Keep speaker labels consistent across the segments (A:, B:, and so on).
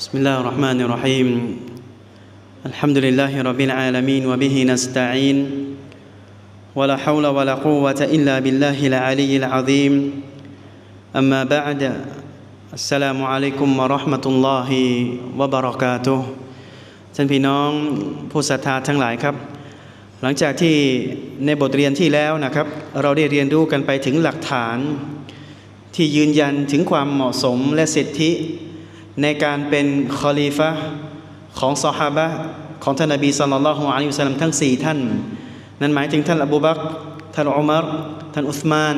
A: بسم الله الرحمن الرحيم الحمد لله رب العالمين وبه نستعين ولا حول ولا قوة إلا بالله العلي العظيم أما بعد السلام عليكم ورحمة الله وبركاته ท่านพี่น้องผู้ศรัทธาทั้งหลายครับ หลังจากที่ในบทเรียนที่แล้วนะครับ เราได้เรียนรู้กันไปถึงหลักฐาน ที่ยืนยันถึงความเหมาะสมและสิทธิ ในการเป็นคอลีฟะของซอฮาบะของท่านนบีสุลต่านละฮ์อะลัยฮิวสัลลัมทั้ง 4 ท่าน นั่นหมายถึงท่านอบูบักท่านอุมัรท่านอุสมาน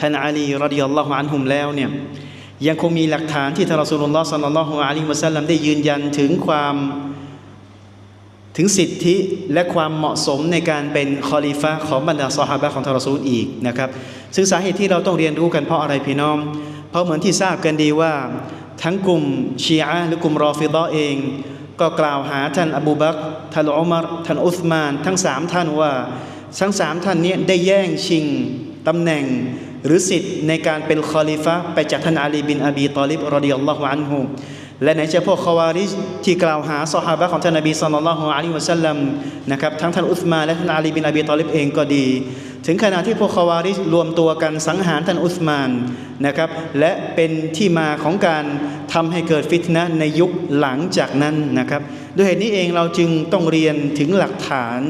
A: ท่านอาลีรดิยัลลอฮุอันฮุมแล้วเนี่ยยังคงมีหลักฐานที่ท่านรอสูลุลลอฮ์สัลลัลลอฮุอะลัยฮิวะสัลลัมได้ยืนยันถึงความถึงสิทธิและความเหมาะสมในการเป็นคอลีฟะของบรรดาซอฮาบะของท่านรอซูลอีกนะครับ ซึ่งสาเหตุที่เราต้องเรียนรู้กันเพราะอะไรพี่น้อง เพราะเหมือนที่ทราบกันดีว่า ทั้งกลุ่มชีอะหรือกลุ่มรอฟิดะห์เอง ก็กล่าวหาท่านอบูบักท่านอุมัรท่านอุสมาน ทั้งสามท่านว่า ทั้งสามท่านนี้ได้แย่งชิงตำแหน่งหรือสิทธิ์ในการเป็นคอลิฟะไปจากท่านอาลีบินอบีตอลิบรดิยัลลอฮุอันฮุและไหนจะพวกคาวาริจที่กล่าวหาซอฮาบะของท่านนบีสัลลัลลอฮุอะลัยฮิวะสัลลัมนะครับทั้งท่านอุสมานและท่านอาลีบินอบีตอลิบเองก็ดี ถึงขณะที่พวกคาวาริรวมตัวกันสังหารท่านอุสมานนะครับ และเป็นที่มาของการทำให้เกิดฟิตนะในยุคหลังจากนั้นนะครับ ด้วยเหตุนี้เองเราจึงต้องเรียนถึงหลักฐาน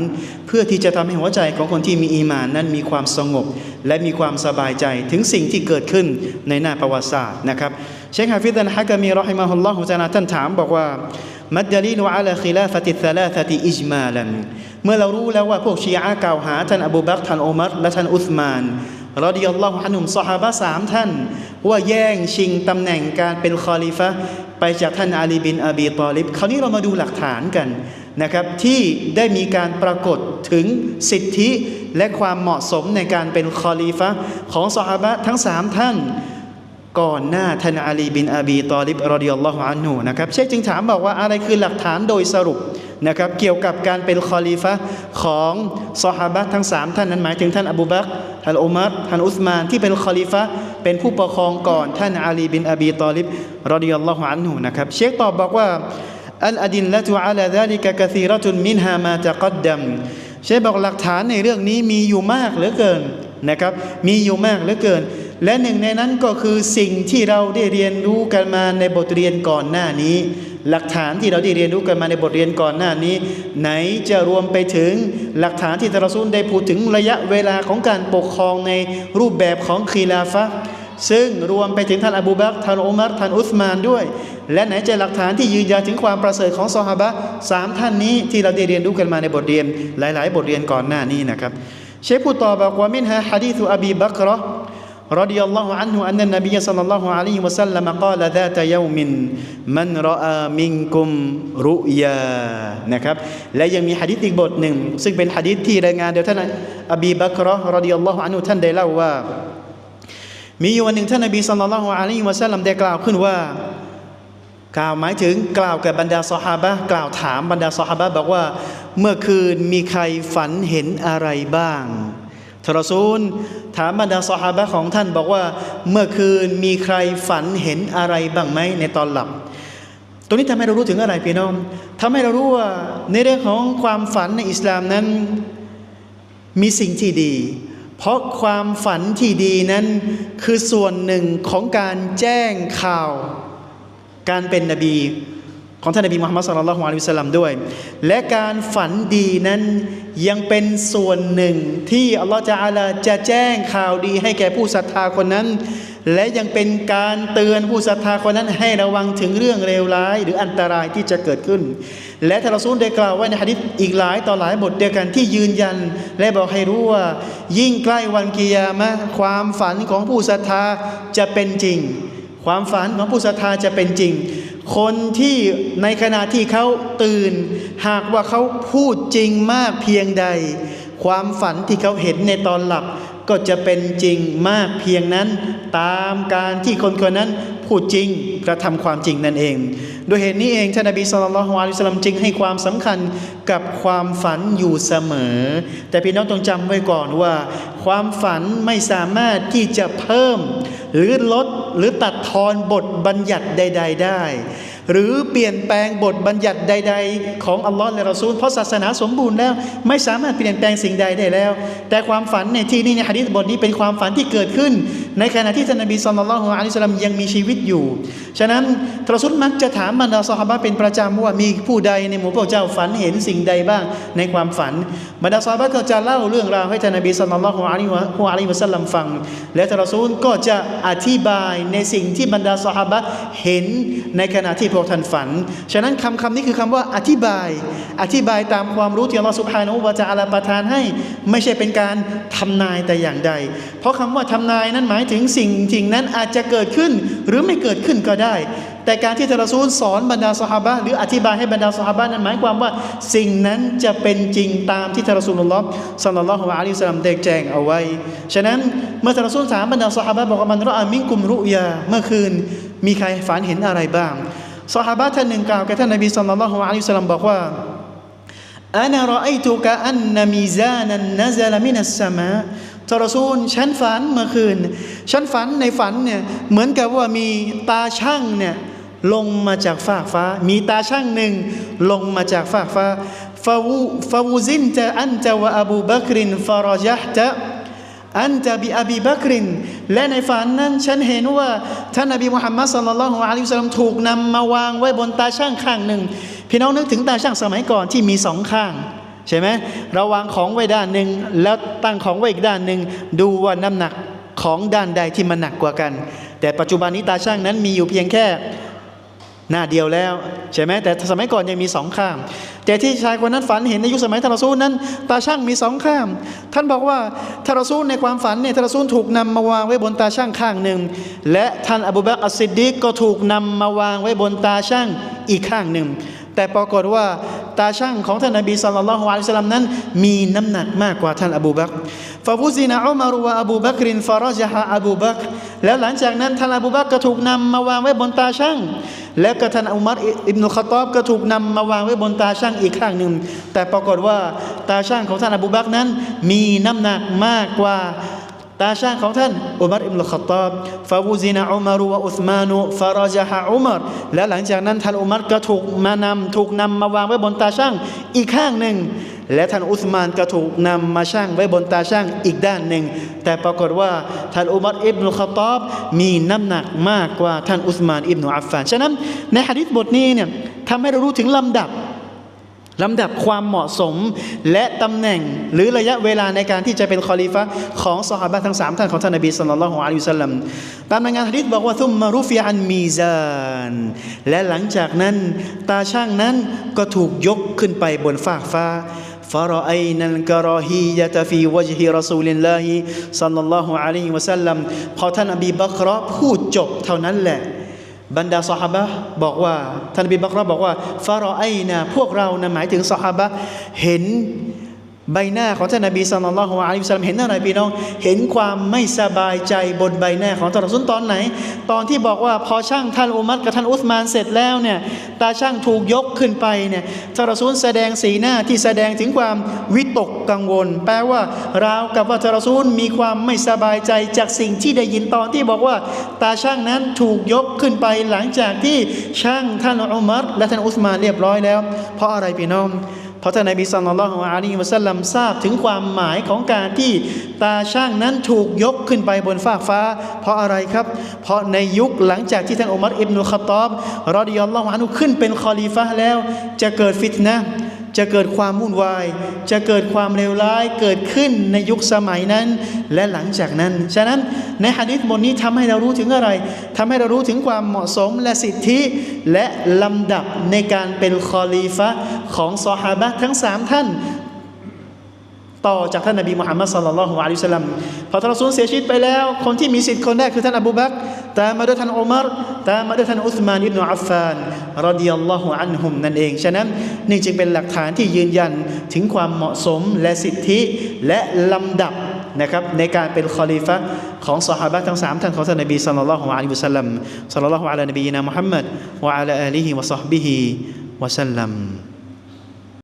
A: เพื่อที่จะทำให้หัวใจของคนที่มีอีมานนั้นมีความสงบ และมีความสบายใจถึงสิ่งที่เกิดขึ้นในหน้าประวัติศาสตร์นะครับเชคฮาฟิดันฮะกามีรอฮิมาฮุลลอฮุจานาท่านถามบอกว่ามัดดลีนุอาลาคิลาฟติสลาฟติอิจมาลัน เมื่อเรารู้แล้วว่าพวกชีอะกล่าวหาท่านอบูบักรท่านอุมัรและท่านอุสมานรอดิยัลลอฮุอันฮุมซอฮาบะสามท่าน ว่าแย่งชิงตำแหน่งการเป็นคอลิฟะไปจากท่านอาลีบินอบีตอลิบคราวนี้เรามาดูหลักฐานกันนะครับที่ได้มีการปรากฏถึงสิทธิและความเหมาะสมในการเป็นคอลีฟะของซอฮาบะทั้งสามท่าน ก่อนหน้าท่านอาลีบินอบีตอลิบรอดิยัลลอฮุอันฮูนะครับเชคจึงถามบอกว่าอะไรคือหลักฐานโดยสรุป นะครับเกี่ยวกับการเป็นคอลีฟะของซอฮาบะทั้งสามท่านนั้นหมายถึงท่านอบูบักท่านอุมัรท่านอุสมานที่เป็นคอลีฟะเป็นผู้ปกครองก่อนท่านอาลีบินอบีตอลิบรดิยัลลอฮุอันฮูนะครับเชคตอบบอกว่าอัลอดินละตุอาลาดาลิกะกะซีรตุนมินฮามาตะกัดดัมเชคบอกหลักฐานในเรื่องนี้มีอยู่มากเหลือเกินนะครับมีอยู่มากเหลือเกิน และหนึ่งในนั้นก็คือสิ่งที่เราได้เรียนรู้กันมาในบทเรียนก่อนหน้านี้ หลักฐานที่เราได้เรียนรู้กันมาในบทเรียนก่อนหน้านี้ ไหนจะรวมไปถึงหลักฐานที่ทารซูลได้พูดถึงระยะเวลาของการปกครองในรูปแบบของคีลาฟะซึ่งรวมไปถึงท่านอบูบักท่านอุมัรท่านอุสมานด้วย และไหนจะหลักฐานที่ยืนยันถึงความประเสริฐของซอฮาบะสามท่านนี้ที่เราได้เรียนรู้กันมาในบทเรียนหลาย ๆ บทเรียนก่อนหน้านี้นะครับ เชฟผู้ต่อบอกว่ามินฮะฮะดีษอบีบักรอ رضي الله عنه أن النبي صلى الله عليه وسلم قال ذات يوم من رأى منكم رؤيا นะครับและยังมีหะดีษอีกบทหนึ่ง ซึ่งเป็นหะดีษที่รายงานโดยท่านอบีบักรรดิยัลลอฮุอันฮุท่านได้เล่าว่า มีอยู่วันหนึ่งท่านนบีสัลลัลลอฮุอะลัยฮิวะสัลลัมได้กล่าวขึ้นว่า กล่าวหมายถึงกล่าวกับบรรดาซอฮาบะกล่าวถามบรรดาซอฮาบะบอกว่า เมื่อคืนมีใครฝันเห็นอะไรบ้าง ทรซูล ถามบรรดาสหาบะของท่านบอกว่าเมื่อคืนมีใครฝันเห็นอะไรบ้างไหมในตอนหลับ ตรงนี้ทำให้เรารู้ถึงอะไรพี่น้องทำให้เรารู้ว่าในเรื่องของความฝันในอิสลามนั้นมีสิ่งที่ดี เพราะความฝันที่ดีนั้นคือส่วนหนึ่งของการแจ้งข่าว การเป็นนบี ของท่านนบีมุฮัมมัดสุลลัลลอฮุอะลัยฮิวะสัลลัมด้วย และการฝันดีนั้นยังเป็นส่วนหนึ่งที่อัลลอฮฺจะอาลาจะแจ้งข่าวดีให้แก่ผู้ศรัทธาคนนั้น และยังเป็นการเตือนผู้ศรัทธาคนนั้นให้ระวังถึงเรื่องเลวร้าย หรืออันตรายที่จะเกิดขึ้น และทารซูลได้กล่าวไว้ในหะดิษอีกหลายต่อหลายบทเดียวกันที่ยืนยัน และบอกให้รู้ว่า ยิ่งใกล้วันกิยามะความฝันของผู้ศรัทธาจะเป็นจริง ความฝันของผู้ศรัทธาจะเป็นจริง คนที่ในขณะที่เขาตื่น หากว่าเขาพูดจริงมากเพียงใด ความฝันที่เขาเห็นในตอนหลับ ก็จะเป็นจริงมากเพียงนั้น ตามการที่คนคนนั้นพูดจริงกระทำความจริงนั่นเองโดยเหตุนี้เองท่านนบีสุลต่านละฮ์อิสลามจึงให้ความสำคัญกับความฝันอยู่เสมอ แต่พี่น้องต้องจำไว้ก่อนว่า ความฝันไม่สามารถที่จะเพิ่ม หรือลดหรือตัดทอนบทบัญญัติใด ๆ ได้
B: หรือเปลี่ยนแปลงบทบัญญัติใด ๆ ของอัลลอฮ์และรอซูลเพราะศาสนาสมบูรณ์แล้ว ไม่สามารถเปลี่ยนแปลงสิ่งใดได้แล้ว แต่ความฝันในที่นี้ในหะดีษบทนี้เป็นความฝันที่เกิดขึ้น ในขณะที่ท่านนบีสุลต่านละฮ์อะลัยฮิสสลามยังมีชีวิตอยู่ ฉะนั้นทรสุลมักจะถามบรรดาซอฮาบะเป็นประจำว่ามีผู้ใดในหมู่พวกเจ้าฝันเห็นสิ่งใดบ้างในความฝันบรรดาซอฮาบะก็จะเล่าเรื่องราวให้ท่านนบีสุลต่านละฮ์อะลัยฮิวะสัลลัมฟัง และท่านรอซูลก็จะอธิบายในสิ่งที่บรรดาซอฮาบะเห็นในขณะที่พวกท่านฝัน ฉะนั้นคำคำนี้คือคำว่าอธิบาย อธิบายตามความรู้ที่อัลลอฮฺสุบฮานาอูวะจะอาลาประทานให้ ไม่ใช่เป็นการทำนายแต่อย่างใด เพราะคำว่าทำนายนั้นหมายถึงสิ่งจริงนั้นอาจจะเกิดขึ้นหรือไม่เกิดขึ้นก็ได้ แต่การที่ทารอซูลสอนบรรดาสหาบะหรืออธิบายให้บรรดาสหาบะนั้นหมายความว่าสิ่งนั้นจะเป็นจริงตามที่ทารอซูลลอฮ์สัลลัลลอฮุอะลัยฮิวะซัลลัมได้แจ้งเอาไว้ ฉะนั้นเมื่อทารอซูลถามบรรดาสหาบะบอกว่ามันรออามิงกุมรุยาเมื่อคืนมีใครฝันเห็นอะไรบ้าง สหาบะห์ท่านหนึ่งกล่าวกับท่านนบีสัลลัลลอฮุอะลัยฮิวะซัลลัมบอกว่าอานารอไอตุกะอันนามิซานันนซาลมินัสสมาทรซูลฉันฝันเมื่อคืน ฉันฝันในฝันเนี่ยเหมือนกับว่ามีตาช่างเนี่ยลงมาจากฟากฟ้า มีตาช่างหนึ่งลงมาจากฟากฟ้าฟาวูฟาวูซินจะอันจะวะอบูบักรินฟารจห์จะ อันจะบิอบีบักริน และในฝันนั้นฉันเห็นว่าท่านนบีมุฮัมมัดสัลลัลลอฮุอะลัยฮิวสัลลัมถูกนำมาวางไว้บนตาช่างข้างหนึ่ง พี่น้องนึกถึงตาช่างสมัยก่อนที่มีสองข้างใช่ไหมเราวางของไว้ด้านหนึ่งแล้วตั้งของไว้อีกด้านหนึ่งดูว่าน้ำหนักของด้านใดที่มันหนักกว่ากัน แต่ปัจจุบันนี้ตาช่างนั้นมีอยู่เพียงแค่ หน้าเดียวแล้วใช่ไหมแต่สมัยก่อนยังมีสองข้าง แต่ที่ชายคนนั้นฝันเห็นในยุคสมัยทารซูลนั้น ตาช่างมีสองข้างท่านบอกว่าทารซูลในความฝันเนี่ยทารซูลถูกนำมาวางไว้บนตาช่างข้างหนึ่งและท่านอบูบักอัสซิดดีกก็ถูกนำมาวางไว้บนตาช่างอีกข้างหนึ่งแต่ปรากฏว่าตาช่างของท่านนบีสุลต่านละฮ์อะลัยฮิสลามนั้น มีน้ำหนักมากกว่าท่านอบูบักฟาฟูซินะอุมารุวะอบูบักรินฟารจฮะอบูบักแล้วหลังจากนั้นท่านอบูบักก็ถูกนำมาวางไว้บนตาช่าง แล้วก็ท่านอุมัรอิบนุขตอบก็ถูกนำมาวางไว้บนตาช่างอีกข้างหนึ่ง แต่ปรากฏว่าตาช่างของท่านอบูบักนั้น มีน้ำหนักมากกว่าตาช่างของท่านอุมัรอิบนุขตอบฟาวูซินะอุมารุวะอุสมานุฟารจฮะอุมัรและหลังจากนั้นท่านอุมัรก็ถูกมานำถูกนำมาวางไว้บนตาช่างอีกข้างหนึ่ง และท่านอุสมานก็ถูกนำมาช่างไว้บนตาช่างอีกด้านหนึ่ง แต่ปรากฏว่าท่านอุมัรอิบนุขตอบมีน้ำหนักมากกว่าท่านอุสมานอิบนุอัฟฟานฉะนั้นในหะดีษบทนี้เนี่ยทำให้เรารู้ถึงลำดับลำดับความเหมาะสมและตำแหน่งหรือระยะเวลาในการที่จะเป็นคอลิฟะของสหายทั้งสามท่านของท่านนบีสุลต่านละฮ์อะลัยฮิวะสัลลัมตามรายงานฮะดีษบอกว่าทุมมารุฟิอันมีซานและหลังจากนั้นตาช่างนั้นก็ถูกยกขึ้นไปบนฟากฟ้า فرأينا الكراهية في وجه رسول الله صلى الله عليه وسلم พอท่านอบีบักรอพูดจบเท่านั้นแหละ บรรดาสหาบะห์บอกว่าท่านอบีบักรอบอกว่าฟารอไอนาพวกเรานะหมายถึงสหาบะห์เห็น ใบหน้าของท่านนบีสัลลัลลอฮุอะลัยฮิวะซัลลัมเห็นอะไรพี่น้อง เห็นความไม่สบายใจบนใบหน้าของท่านรอซุลตอนไหน ตอนที่บอกว่าพอช่างท่านอุมัรกับท่านอุสมานเสร็จแล้วเนี่ยตาช่างถูกยกขึ้นไปเนี่ยท่านรอซูลแสดงสีหน้าที่แสดงถึงความวิตกกังวล แปลว่าราวกับว่าท่านรอซูลมีความไม่สบายใจจากสิ่งที่ได้ยินตอนที่บอกว่าตาช่างนั้นถูกยกขึ้นไปหลังจากที่ช่างท่านอุมัรและท่านอุสมานเรียบร้อยแล้ว เพราะอะไรพี่น้อง เพราะท่านนบีสัลลัลลอฮุอะลัยฮิวะสัลลัมทราบถึงความหมายของการที่ตาช่างนั้นถูกยกขึ้นไปบนฟากฟ้า เพราะอะไรครับ เพราะในยุคหลังจากที่ท่านอุมัรอิบนุขตอบรอดิยัลลอฮุอันฮุขึ้นเป็นคอลีฟะแล้ว จะเกิดฟิตนะห์ จะเกิดความวุ่นวาย จะเกิดความเลวร้ายเกิดขึ้นในยุคสมัยนั้น และหลังจากนั้น ฉะนั้นในฮะดิษบทนี้ทำให้เรารู้ถึงอะไรทำให้เรารู้ถึงความเหมาะสมและสิทธิ และลำดับในการเป็นคอลีฟะของซอฮาบะทั้งสามท่าน ต่อจากท่านนบีมุฮัมมัดสัลลัลลอฮุอะลัยฮิสลัมพอท่านรอซูลเสียชีวิตไปแล้ว คนที่มีสิทธิ์คนแรกคือท่านอบูบักตามมาด้วยท่านอุมัรตามมาด้วยท่านอุสมานอิบนุอัฟฟานรดิยัลลอฮุอันฮุมนั่นเอง ฉะนั้นนี่จึงเป็นหลักฐานที่ยืนยันถึงความเหมาะสมและสิทธิและลำดับนะครับในการเป็นคอลีฟะของซอฮาบะห์ทั้งสามท่านของท่านนบีสัลลัลลอฮุอะลัยฮิวะสัลลัมสัลลัลลอฮุอะลานบีนะมุฮัมมัดวะอะลาอาลีฮิวะซอฮบิฮิวะสัลลัม